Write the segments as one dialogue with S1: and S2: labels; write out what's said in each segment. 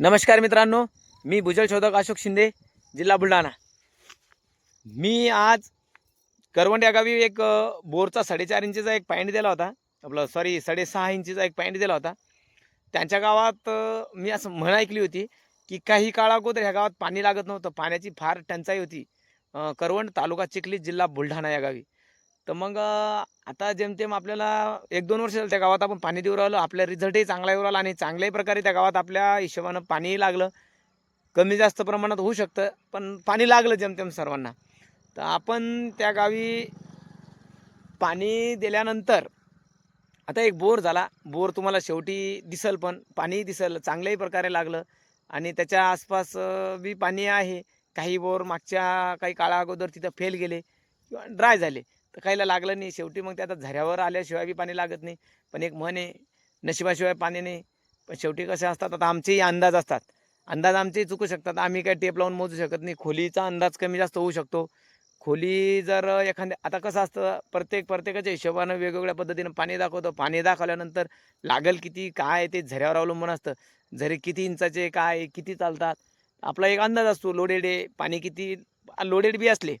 S1: नमस्कार मित्रांनो मी भुजल शोधक अशोक शिंदे जिल्हा बुलढाणा. मी आज करवंड या गावी एक बोरचा साडेचार इंचीचा एक पॅन्ट दिला होता. आपलं सॉरी साडेसहा इंचीचा एक पॅन्ट दिला होता. त्यांच्या गावात मी असं म्हण ऐकली होती की काही काळा अगोदर ह्या गावात पाणी लागत नव्हतं पाण्याची फार टंचाई होती. करवंड तालुका चिखली जिल्हा बुलढाणा या गावी. तर मग आता जेमतेम आपल्याला एक दोन वर्ष झालं त्या गावात आपण पाणी देऊ राहिलो. आपल्या रिझल्टही चांगला येऊ राहिला आणि चांगल्याही प्रकारे त्या गावात आपल्या हिशोबानं पाणीही लागलं. कमी जास्त प्रमाणात होऊ शकतं पण पाणी लागलं जेमतेम सर्वांना. तर आपण त्या गावी पाणी दिल्यानंतर आता एक बोर झाला. बोर तुम्हाला शेवटी दिसल पण पाणी दिसल चांगल्याही प्रकारे लागलं. आणि त्याच्या आसपास बी पाणी आहे. काही बोर मागच्या काही काळा अगोदर तिथं फेल गेले किंवा ड्राय झाले. तर काहीला लागलं नाही. शेवटी मग ते आता झऱ्यावर आल्याशिवाय बी पाणी लागत नाही. पण एक म्हण आहे नशिबाशिवाय पाणी नाही. पण शेवटी कसे असतात आता आमचेही अंदाज असतात. अंदाज आमचेही चुकू शकतात. आम्ही काय टेप लावून मोजू शकत नाही. खोलीचा अंदाज कमी जास्त होऊ शकतो. खोली जर एखाद्या आता कसं असतं प्रत्येक प्रत्येकाच्या हिशोबानं वेगवेगळ्या पद्धतीनं पाणी दाखवतो. पाणी दाखवल्यानंतर लागेल किती काय ते झऱ्यावर अवलंबून असतं. झरे किती इंचाचे काय किती चालतात. आपला एक अंदाज असतो लोडेड आहे पाणी किती लोडेड बी असले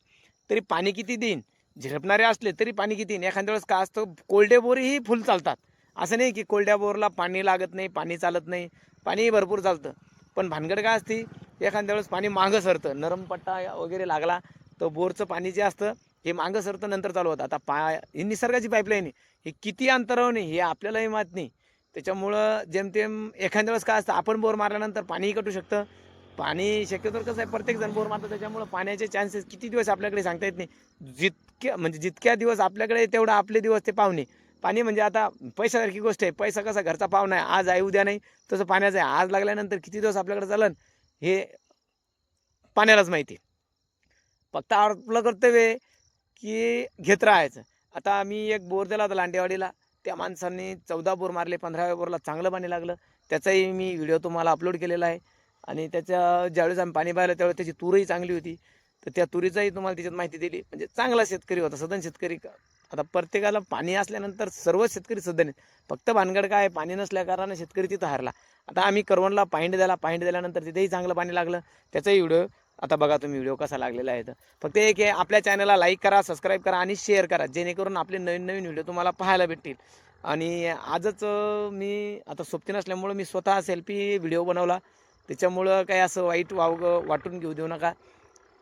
S1: तरी पाणी किती देईन? झिरपणारे असले तरी पाणी किती? देईन एखाद्या वेळेस का असतं कोरडे बोरही फुल चालतात. असं नाही की कोरड्या बोरला पाणी लागत नाही पाणी चालत नाही पाणीही भरपूर चालतं. पण भानगड काय असते एखाद्या वेळेस पाणी मागं सरतं. नरम पट्टा वगैरे लागला तर बोरचं पाणी जे असतं हे मागं सरतं नंतर चालू होतं. आता पा ही निसर्गाची पाईपलाईन आहे. हे किती अंतरावर नाही हे आपल्यालाही माहीत नाही. त्याच्यामुळं जेमतेम एखाद्या वेळेस काय असतं आपण बोर मारल्यानंतर पाणीही कटू शकतं. पाणी शक्यतो कसं आहे प्रत्येकजण बोर मारतं. त्याच्यामुळं पाण्याचे चान्सेस किती दिवस आपल्याकडे सांगता येत नाही. जितक्या म्हणजे जितक्या दिवस आपल्याकडे तेवढा आपले दिवस ते पाहुणे. पाणी म्हणजे आता पैशासारखी गोष्ट आहे पैसा कसा घरचा पाहुणा आहे आज आहे उद्या नाही तसं पाण्याचं आहे. आज लागल्यानंतर किती दिवस आपल्याकडे चालन हे पाण्यालाच माहिती फक्त आपलं कर्तव्य आहे की घेत राहायचं. आता आम्ही एक बोर दिला होता लांडेवाडीला त्या माणसांनी चौदा बोर मारले पंधराव्या बोरला चांगलं पाणी लागलं. त्याचाही मी व्हिडिओ तुम्हाला अपलोड केलेला आहे. आणि त्याच्या ज्यावेळेस आम्ही पाणी पाहिलं त्यावेळेस त्याची तूरही चांगली होती. तर त्या तुरीचाही तुम्हाला त्याच्यात माहिती दिली. म्हणजे चांगला शेतकरी होता सदन शेतकरी. आता प्रत्येकाला पाणी असल्यानंतर सर्वच शेतकरी सदन आहेत. फक्त भानगड काय पाणी नसल्या कारणाने शेतकरी तिथं हरला. आता आम्ही करवणला पाहिंड दिला पाहिंड दिल्यानंतर तिथेही चांगलं पाणी लागलं. त्याचाही व्हिडिओ आता बघा तुम्ही व्हिडिओ कसा लागलेला आहे तर. फक्त एक आहे आपल्या चॅनलला लाईक करा सबस्क्राईब करा आणि शेअर करा. जेणेकरून आपले नवीन नवीन व्हिडिओ तुम्हाला पाहायला भेटतील. आणि आजच मी आता सोबती नसल्यामुळं मी स्वतः सेल्फी व्हिडिओ बनवला. त्याच्यामुळं काही असं वाईट वावगं वाटून घेऊ देऊ नका.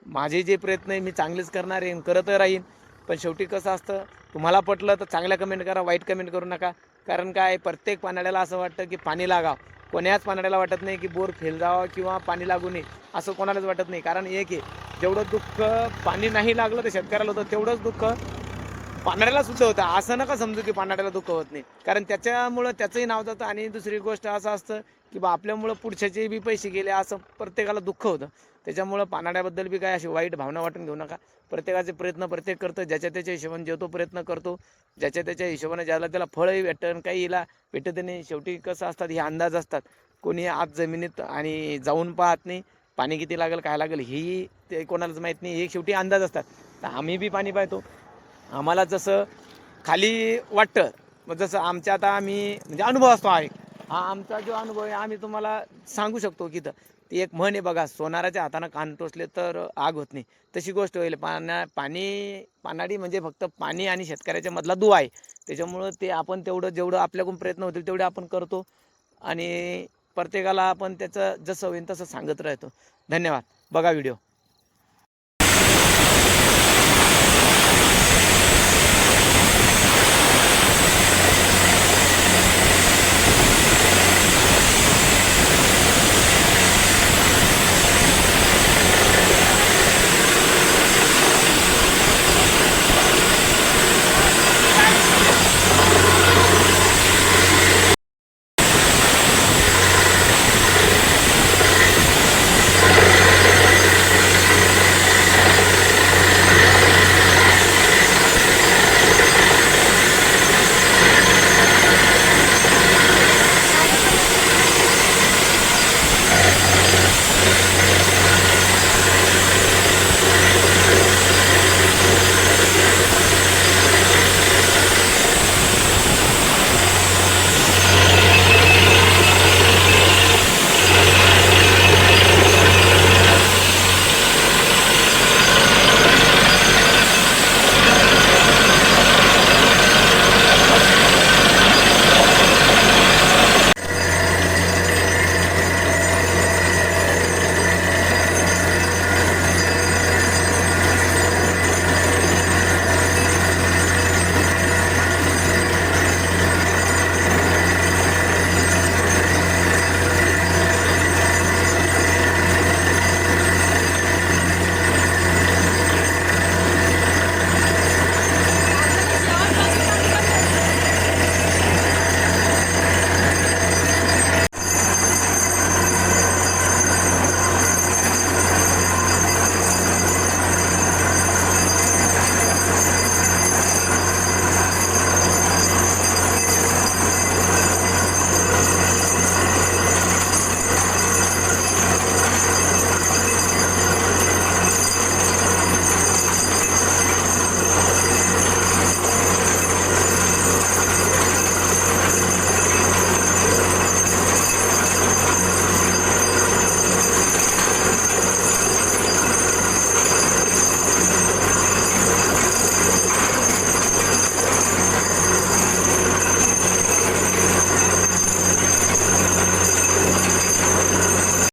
S1: माझे जे प्रयत्न आहे मी चांगलेच करणार आहे करत राहीन. पण शेवटी कसं असतं तुम्हाला पटलं तर चांगल्या कमेंट करा वाईट कमेंट करू नका. कारण काय प्रत्येक पानाड्याला असं वाटतं की पाणी लागावं. कोण्याच पानाड्याला वाटत नाही की बोर फेल जावा किंवा पाणी लागू नये असं कोणालाच वाटत नाही. कारण एक आहे जेवढं दुःख पाणी नाही लागलं तर शेतकऱ्याला होतं तेवढंच दुःख पानाड्याला सुद्धा होतं. असं नका समजू की पानाड्याला दुःख होत नाही. कारण त्याच्यामुळं त्याचंही नाव जातं आणि दुसरी गोष्ट असं असतं की बा आपल्यामुळं पुढच्याचे बी पैसे गेले असं प्रत्येकाला दुःख होतं. त्याच्यामुळं पानाड्याबद्दल बी काय अशी वाईट भावना वाटून घेऊ नका. प्रत्येकाचे प्रयत्न प्रत्येक करतं. ज्याच्या त्याच्या हिशोबाने जेवतो प्रयत्न करतो. ज्याच्या त्याच्या हिशोबाने ज्याला त्याला फळही भेटतं काही हिला भेटत नाही. शेवटी कसं असतात हे अंदाज असतात. कोणी आज जमिनीत आणि जाऊन पाहत नाही. पाणी किती लागेल काय लागेल ही ते कोणालाच माहीत नाही. हे शेवटी अंदाज असतात. तर आम्ही बी पाणी पाहतो. आम्हाला जसं खाली वाटतं मग जसं आमच्या आता आम्ही म्हणजे अनुभव असतो आहे हा आमचा जो अनुभव आहे आम्ही तुम्हाला सांगू शकतो की इथं. ती एक म्हण आहे बघा सोनाराच्या हातानं कान टोचले तर आग होत नाही. तशी गोष्ट होईल. पाण्या पाणी पानाडी म्हणजे फक्त पाणी आणि शेतकऱ्याच्या मधला दुवा आहे. त्याच्यामुळं ते आपण तेवढं जेवढं आपल्याकडून प्रयत्न होतील तेवढे आपण करतो. आणि प्रत्येकाला आपण त्याचं जसं होईल तसं सांगत राहतो. धन्यवाद. बघा व्हिडिओ.